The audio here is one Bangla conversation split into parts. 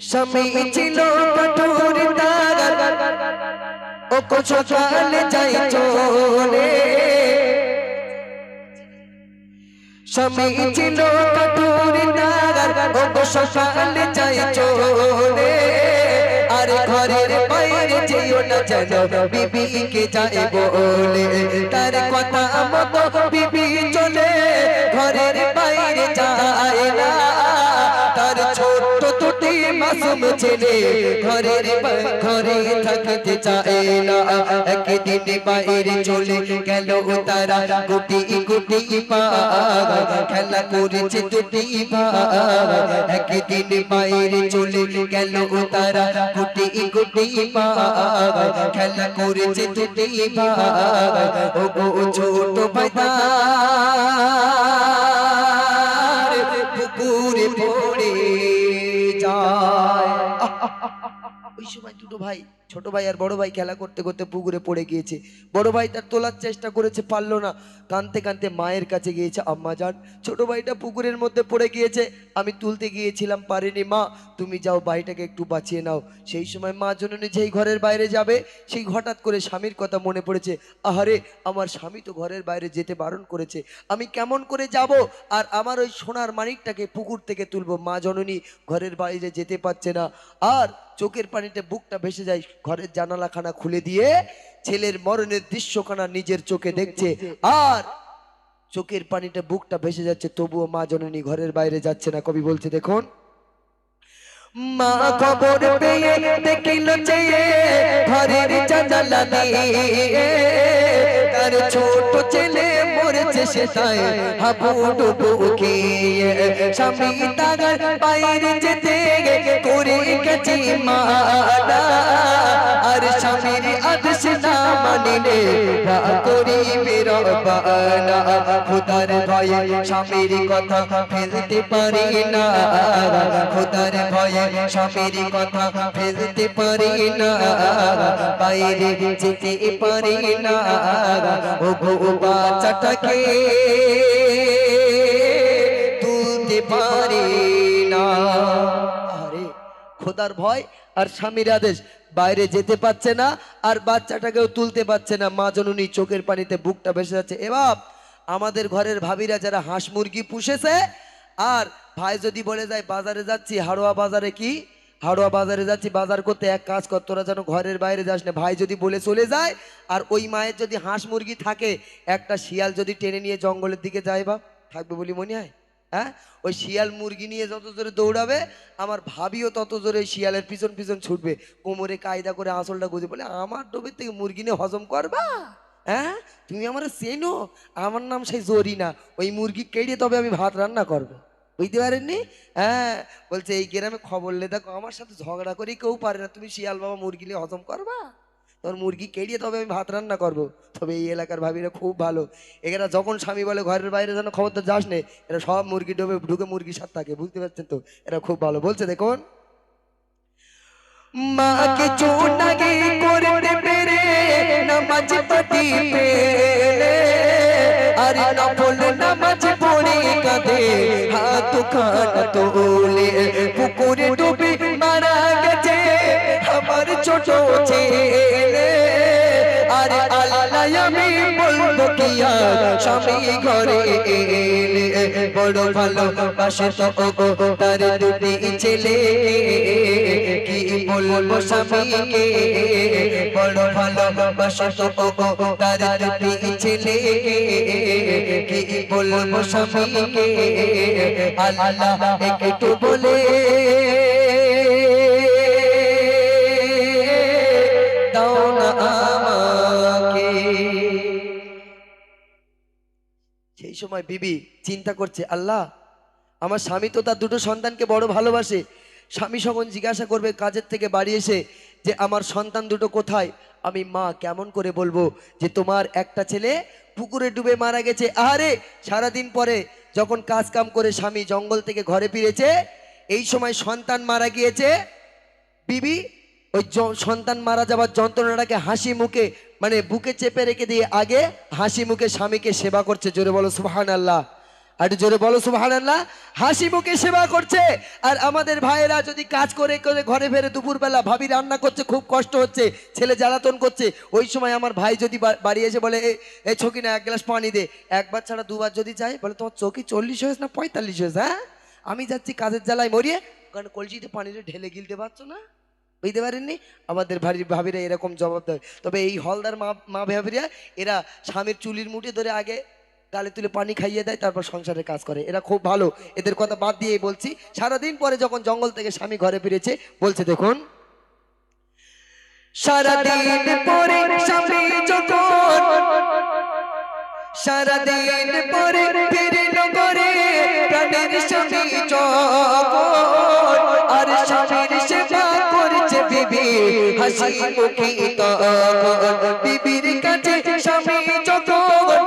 স্বামী ছিল কঠোর ও সকালে যাই চলে। স্বামী ছিল কঠোর ও সকালে যাই চলে। আর ঘরের বাইরে যেও না জানো বিবিকে যাই বলে। তার কথা ছেলে ঘরের বা- ঘরে থাকতে চায় না একদিন বাইরে চলে গেল তারা গুটি গুটি পা খেলা করেছে দুটি ভাই একদিন বাইরে চলে গেল তারা গুটি গুটি পা খেলা করেছে দুটি ভাই ও ছোট ভাই ওই সময় দুটো ভাই, ছোট ভাই আর বড় ভাই খেলা করতে করতে পুকুরে পড়ে গিয়েছে। বড় ভাই তার তোলার চেষ্টা করেছে, পারল না। কানতে কানতে মায়ের কাছে গিয়েছে, আম্মা যান। ছোট ভাইটা পুকুরের মধ্যে পড়ে গিয়েছে। আমি তুলতে গিয়েছিলাম, পারিনি মা, তুমি যাও, ভাইটাকে একটু বাঁচিয়ে নাও। সেই সময় মা জননী যেই ঘরের বাইরে যাবে, সেই হঠাৎ করে স্বামীর কথা মনে পড়েছে, আহারে, আমার স্বামী তো ঘরের বাইরে যেতে বারণ করেছে। আমি কেমন করে যাব? আর আমার ওই সোনার মানিকটাকে পুকুর থেকে তুলবো। মা জননী ঘরের বাইরে যেতে পারছে না। আর চোখের পানিতে বুকটা ভেসে যায়, ঘরের জানালাখানা খুলে দিয়ে ছেলের মরণের দৃশ্যখানা নিজের চোখে দেখছে। আর চোখের পানিতে বুকটা ভেসে যাচ্ছে, তবুও মা জননী ঘরের বাইরে যাচ্ছে না। কবি বলছে, দেখুন, মা খবর পেয়ে দেখিল ঘরের জানালা তার ছোট ছেলে মরেছে সে তাই হাবু ডুবু খেয়ে স্বামী তার বাইরে যেতে করে গেছে আর স্বামীর আদেশ না মানিলে না করিবে রবানা খোদার ভয়ে স্বামীর কথা ফেলতে পারি না। খোদার ভয়ে স্বামীর কথা ফেলতে পারি না। বাইরে যেতে পারি না। ও গো বাচ্চাটাকে তুলতে পারি না। আরে, খোদার ভয় আর স্বামীর আদেশ। বাইরে যেতে পারছে না আর বাচ্চাটাকেও তুলতে পারছে না। মা জননী চোখের পানিতে বুকটা ভেসে যাচ্ছে। এবার আমাদের ঘরের ভাবিরা যারা হাঁস মুরগি পুষেছে, আর ভাই যদি বলে যায়, বাজারে যাচ্ছি, হাড়োয়া বাজারে কি? হাড়োয়া বাজারে যাচ্ছি, বাজার করতে এক কাজ কর, তোরা যেন ঘরের বাইরে যাস না। ভাই যদি বলে চলে যায়, আর ওই মায়ের যদি হাঁস মুরগি থাকে, একটা শিয়াল যদি টেনে নিয়ে জঙ্গলের দিকে যায় বা, থাকবে বলি মনে হয়? হ্যাঁ? ওই শিয়াল মুরগি নিয়ে যত জোরে দৌড়াবে, আমার ভাবিও তত জোরে শিয়ালের পিছন পিছন ছুটবে। কোমরে কায়দা করে আঁচলটা গুঁজে বলে, আমার ডোবের থেকে মুরগি নিয়ে হজম করবা? হ্যাঁ? তুমি আমার চেনো, আমার নাম সেই জরিনা। ওই মুরগি কেড়ে তবে আমি ভাত রান্না করব। বুঝতে পারেননি? হ্যাঁ বলছে এই গ্রামে খবর লে, দেখো আমার সাথে ঝগড়া করে কেউ পারে না। তুমি শিয়াল বাবা মুরগি নিয়ে হজম করবা? তোর মুরগি কেড়িয়ে তবে আমি ভাত রান্না করব। তবে এই এলাকার ভাবিরা খুব ভালো। এরা যখন স্বামী বলে ঘরের বাইরে যেন খবরটা যাস নে, এরা সব মুরগি ডোবে, ঢুকে মুরগি সাথ থাকে, বুঝতে পারছেন তো? এরা খুব ভালো। বলছে দেখুন। মাকে চুনাগে পড়ে কাঁদে হাত খান তোলে পুকুরে ডুবে মারা গেছে আমার ছোট ছেলে। আরে আল্লাহ আমি আর স্বামী ঘরে এলে। বড় ভালো পাশে তো তার দুটি ছেলে। কি বলব স্বামীকে? বড় ভালো পাশে তো তার দুটি ছেলে। কি বলব স্বামীকে? আল্লাহ একটু বলে। সেই সময় বিবি চিন্তা করছে, আল্লাহ, আমার স্বামী তো তার দুটো সন্তানকে বড় ভালোবাসে। স্বামী সখন জিজ্ঞাসা করবে কাজের থেকে বাড়ি এসে যে আমার সন্তান দুটো কোথায়? আমি মা, কেমন করে বলব যে তোমার একটা ছেলে পুকুরে ডুবে মারা গেছে। আহারে, সারাদিন পরে যখন কাজ কাম করে স্বামী জঙ্গল থেকে ঘরে ফিরেছে, এই সময় সন্তান মারা গিয়েছে। বিবি, ওই সন্তান মারা যাওয়ার যন্ত্রণাটাকে হাসি মুখে মানে বুকে চেপে রেখে দিয়ে আগে হাসি মুখে স্বামীকে সেবা করছে। জোরে বলো সুহান আল্লাহ আর জোরে বলো, সুবহানাল্লাহ। হাসি মুখে সেবা করছে। আর আমাদের ভাইয়েরা যদি কাজ করে করে ঘরে ফেরে দুপুরবেলা ভাবি রান্না করছে, খুব কষ্ট হচ্ছে, ছেলে জ্বালাতন করছে, ওই সময় আমার ভাই যদি বাড়ি এসে বলে, "এ- ছকি না, এক গ্লাস পানি দে। একবার ছাড়া দুবার যদি চাই বলে, তোমার চোখে চল্লিশ হয়েছে না পঁয়তাল্লিশ হয়েছে হ্যাঁ? আমি যাচ্ছি কাজের জ্বালায় মরিয়ে। কারণ কলজিতে পানিটা ঢেলে গিলতে পারছ না। বুঝতে পারেননি আমাদের ভারী, ভাবিরা এরকম জবাব দেয়। তবে এই হলদার মা মা ভাবিরা, এরা স্বামীর চুলির মুঠে ধরে আগে গালে তুলে পানি খাইয়ে দেয়, তারপর সংসারের কাজ করে। এরা খুব ভালো। এদের কথা বাদ দিয়ে বলছি, সারাদিন পরে যখন জঙ্গল থেকে স্বামী ঘরে ফিরেছে, বলছে, দেখুন, সারাদিন পরে স্বামী যখন, সারাদিন পরে ফিরিল হাসি মুখে বিবির কাছে স্বামী যখন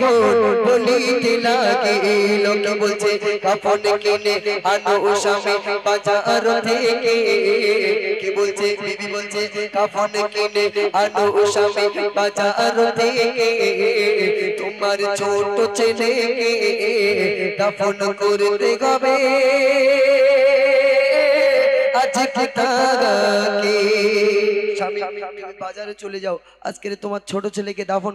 তখন বলিতে লাগিল, কি বলছে? কাপড় কিনে আনো স্বামী বাজার থেকে। কি বলছে? বিবি বলছে, কাফন কিনে আনো স্বামী বাজার থেকে। তোমার ছোট ছেলেকে কাফন করতে হবে। বাজারে চলে যাও। আজকে তোমার ছোট ছেলেকে দাফন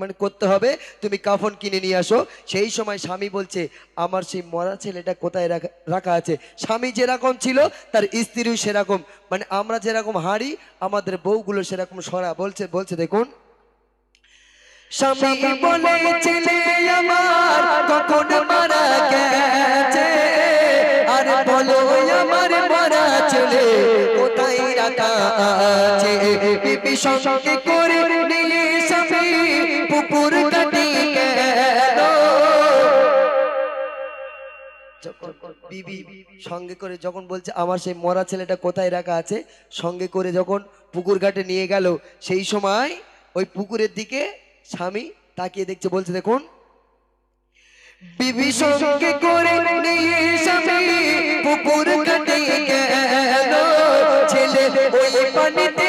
মানে করতে হবে। তুমি কাফন কিনে নিয়ে আসো। সেই সময় স্বামী বলছে আমার সেই মরা ছেলেটা কোথায় রাখা আছে? স্বামী যেরকম ছিল তার স্ত্রীও সেরকম। মানে আমরা যেরকম হাঁড়ি আমাদের বউগুলো সেরকম সরা। বলছে বলছে দেখুন স্বামী বলে আমার কখন মারা গেছে? আর বলো আমার কোথায় রাখা আছে? বিবি সঙ্গে করে নিয়ে স্বামী পুকুর বিবি সঙ্গে করে যখন বলছে, আমার সেই মরা ছেলেটা কোথায় রাখা আছে? সঙ্গে করে যখন পুকুর ঘাটে নিয়ে গেল, সেই সময় ওই পুকুরের দিকে স্বামী তাকিয়ে দেখছে, বলছে, দেখুন বিবি সঙ্গে করে নিয়ে স্বামী পুকুর কাটে গেল। ছেলে ওই পানিতে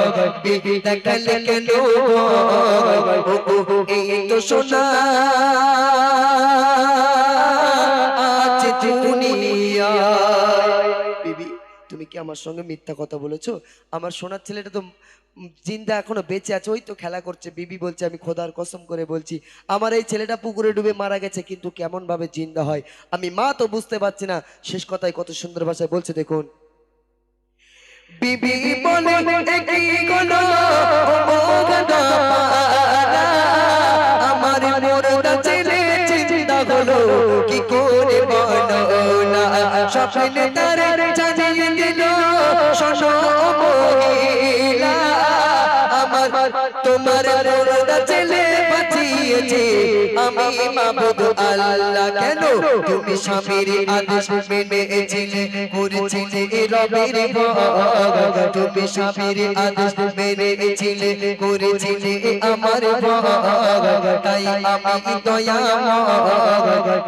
তো সোনা বিবি, তুমি কি আমার সঙ্গে মিথ্যা কথা বলেছ? আমার সোনার ছেলেটা তো জিন্দা এখনও বেঁচে আছে, ওই তো খেলা করছে। বিবি বলছে, আমি খোদার কসম করে বলছি, আমার এই ছেলেটা পুকুরে ডুবে মারা গেছে, কিন্তু কেমন ভাবে জিন্দা হয়? আমি মা তো বুঝতে পারছি না। শেষ কথায় কত সুন্দর ভাষায় বলছে, দেখুন। বিবি বলে একই গলো মোগদা আমার মোরদা ছেলে চিন্তা হলো, কি করে বলো না? স্বপ্নে তার জানিয়ে দিল শশ মহিলা তোমার মোরদা ছেলে বাঁচিয়েছে। আমি মাবুদ আল্লাহ কেন? তুমি স্বামীর আদেশ মেনেছিলে, করেছিলে রবের ভোগ তুমি স্বামীর আদেশ মেনেছিলে, করেছিলে আমার ভোগ তাই আমি দয়া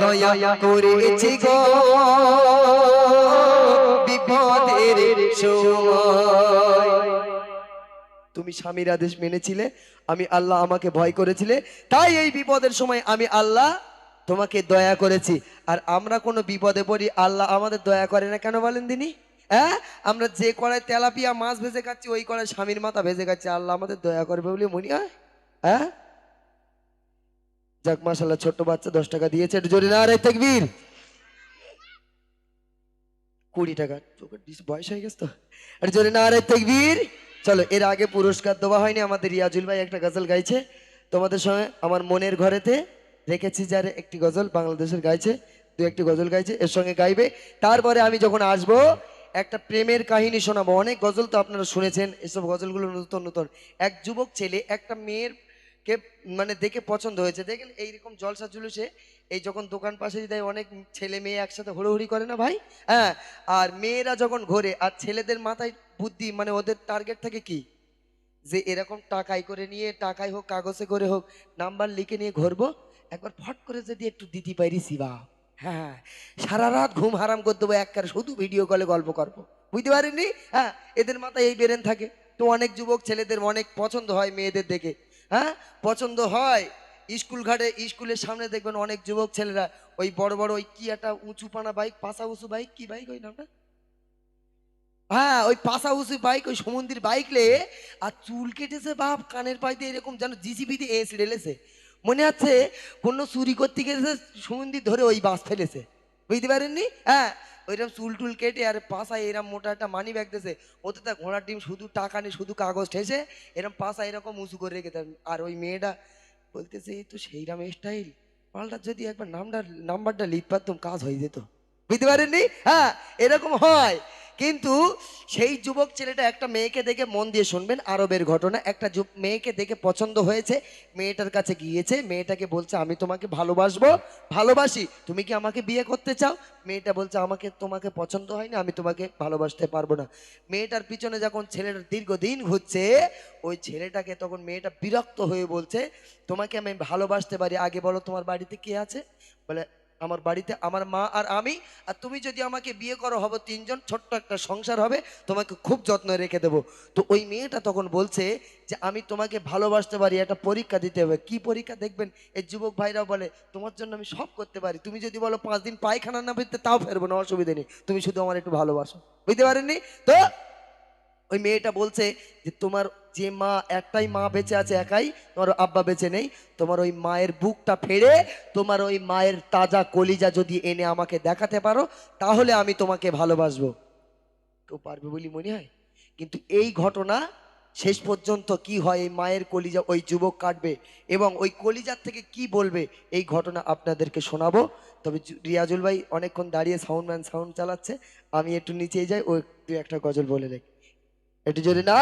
দয়া করেছি গো বিপদের সময়। তুমি স্বামীর আদেশ মেনেছিলে, আমি আল্লাহ আমাকে ভয় করেছিলে, তাই এই বিপদের সময় আমি আল্লাহ তোমাকে দয়া করেছি। আর আমরা কোনো বিপদে পড়ি, আল্লাহ আমাদের দয়া করে না কেন বলেন দিনি হ্যাঁ? আমরা যে কড়ায় তেলাপিয়া মাছ ভেজে খাচ্ছি, ওই কড়ায় স্বামীর মাথা ভেজে খাচ্ছি, আল্লাহ আমাদের দয়া করবে বলে মনে হয়? হ্যাঁ? যাক মাসাল্লাহ ছোট্ট বাচ্চা দশ টাকা দিয়েছে, একটু জোরে না রে তেকবীর। কুড়ি টাকা, চোখের বয়স হয়ে গেছে তো। আর জোরে না রে তেকবীর। চলো, এর আগে পুরস্কার দেওয়া হয়নি, আমাদের রিয়াজুল ভাই একটা গজল গাইছে। তোমাদের সঙ্গে আমার মনের ঘরেতে রেখেছি যারে একটি গজল, বাংলাদেশের গাইছে, দু একটি গজল গাইছে, এর সঙ্গে গাইবে। তারপরে আমি যখন আসব, একটা প্রেমের কাহিনী শোনাবো। অনেক গজল তো আপনারা শুনেছেন, এসব গজলগুলো নতুন নতুন। এক যুবক ছেলে, একটা মেয়ের কে মানে দেখে পছন্দ হয়েছে। দেখেন, এইরকম জলসা জুলুসে এই যখন দোকান পাশে দেয় অনেক ছেলে মেয়ে একসাথে হুড়োহুড়ি করে না ভাই? হ্যাঁ আর মেয়েরা যখন ঘোরে, আর ছেলেদের মাথায় বুদ্ধি মানে ওদের টার্গেট থাকে কি? যে এরকম টাকাই করে নিয়ে, টাকাই হোক, কাগজে করে হোক, নাম্বার লিখে নিয়ে ঘুরবো। একবার ফট করে যদি একটু দিতে পারি, শিবা। হ্যাঁ সারা রাত ঘুম হারাম করে দেবো, একবার শুধু ভিডিও কলে গল্প করব। বুঝতে পারেননি হ্যাঁ এদের মাথায় এই বেরেন থাকে। তো অনেক যুবক ছেলেদের অনেক পছন্দ হয় মেয়েদের দেখে। হ্যাঁ পছন্দ হয়। স্কুল ঘাটে, স্কুলের সামনে দেখবেন অনেক যুবক ছেলেরা, ওই বড় বড়, ওই কি একটা উঁচু পানা বাইক পাশা উঁচু বাইক কি বাইক ওই নামটা? হ্যাঁ ওই পাশা উঁচু বাইক ওই সমুদ্রের বাইক লে আর চুল কেটেছে বাপ, কানের পাইতে এরকম যেন জিসিবিতে এসে ঢেলেছে মনে আছে, কোনো চুরি করতে গেছে, সমুদ্র ধরে ওই বাস ফেলেছে। বুঝতে পারেননি? হ্যাঁ ওইরকম চুল টুল কেটে আর পাশায় এরকম মোটা একটা মানি ব্যাগ দিয়েছে। ওতে তা ঘোড়ার ডিম শুধু টাকা নেই, শুধু কাগজ ঠেসে, এরকম পাশা এরকম উঁচু করে রেখে দেন আর ওই মেয়েটা বলতেছে, এই তো সেইরাম স্টাইল পাল্টা যদি একবার নামটা নাম্বারটা লিখ পারতাম, কাজ হয়ে যেত। বুঝতে পারেননি? হ্যাঁ এরকম হয়। কিন্তু সেই যুবক ছেলেটা একটা মেয়েকে দেখে মন দিয়ে শুনবেন, আরবের ঘটনা। একটা মেয়েকে দেখে পছন্দ হয়েছে, মেয়েটার কাছে গিয়েছে, মেয়েটাকে বলছে, আমি তোমাকে ভালোবাসবো, ভালোবাসি, তুমি কি আমাকে বিয়ে করতে চাও? মেয়েটা বলছে, আমাকে, তোমাকে পছন্দ হয় না আমি তোমাকে ভালোবাসতে পারব না। মেয়েটার পিছনে যখন ছেলেটা দীর্ঘদিন ঘুরছে, ওই ছেলেটাকে তখন মেয়েটা বিরক্ত হয়ে বলছে, তোমাকে আমি ভালোবাসতে পারি, আগে বলো তোমার বাড়িতে কে আছে? বলে আমার বাড়িতে আমার মা আর আমি, আর তুমি যদি আমাকে বিয়ে করো, হব তিনজন, ছোট্ট একটা সংসার হবে, তোমাকে খুব যত্ন রেখে দেবো। তো ওই মেয়েটা তখন বলছে যে, আমি তোমাকে ভালোবাসতে পারি, একটা পরীক্ষা দিতে হবে। কি পরীক্ষা দেখবেন? এই যুবক ভাইরা বলে, তোমার জন্য আমি সব করতে পারি। তুমি যদি বলো পাঁচ দিন পায়খানা না ফিরতে তাও ফেরবো না, অসুবিধা নেই। তুমি শুধু আমার একটু ভালোবাসো। বুঝতে পারেননি? তো ওই মেয়েটা বলছে যে, তোমার যে মা একটাই মা বেঁচে আছে একাই, তোমার আব্বা বেঁচে নেই, তোমার ওই মায়ের বুকটা ফেড়ে, তোমার ওই মায়ের তাজা কলিজা যদি এনে আমাকে দেখাতে পারো, তাহলে আমি তোমাকে ভালোবাসবো। কেউ পারবে বলি মনে হয়? কিন্তু এই ঘটনা, শেষ পর্যন্ত কি হয়, এই মায়ের কলিজা ওই যুবক কাটবে এবং ওই কলিজার থেকে কি বলবে, এই ঘটনা আপনাদেরকে শোনাবো। তবে রিয়াজুল ভাই অনেকক্ষণ দাঁড়িয়ে সাউন্ড ম্যান সাউন্ড চালাচ্ছে, আমি একটু নিচেই যাই, ও একটু একটা গজল বলে রেখে একটু যদি না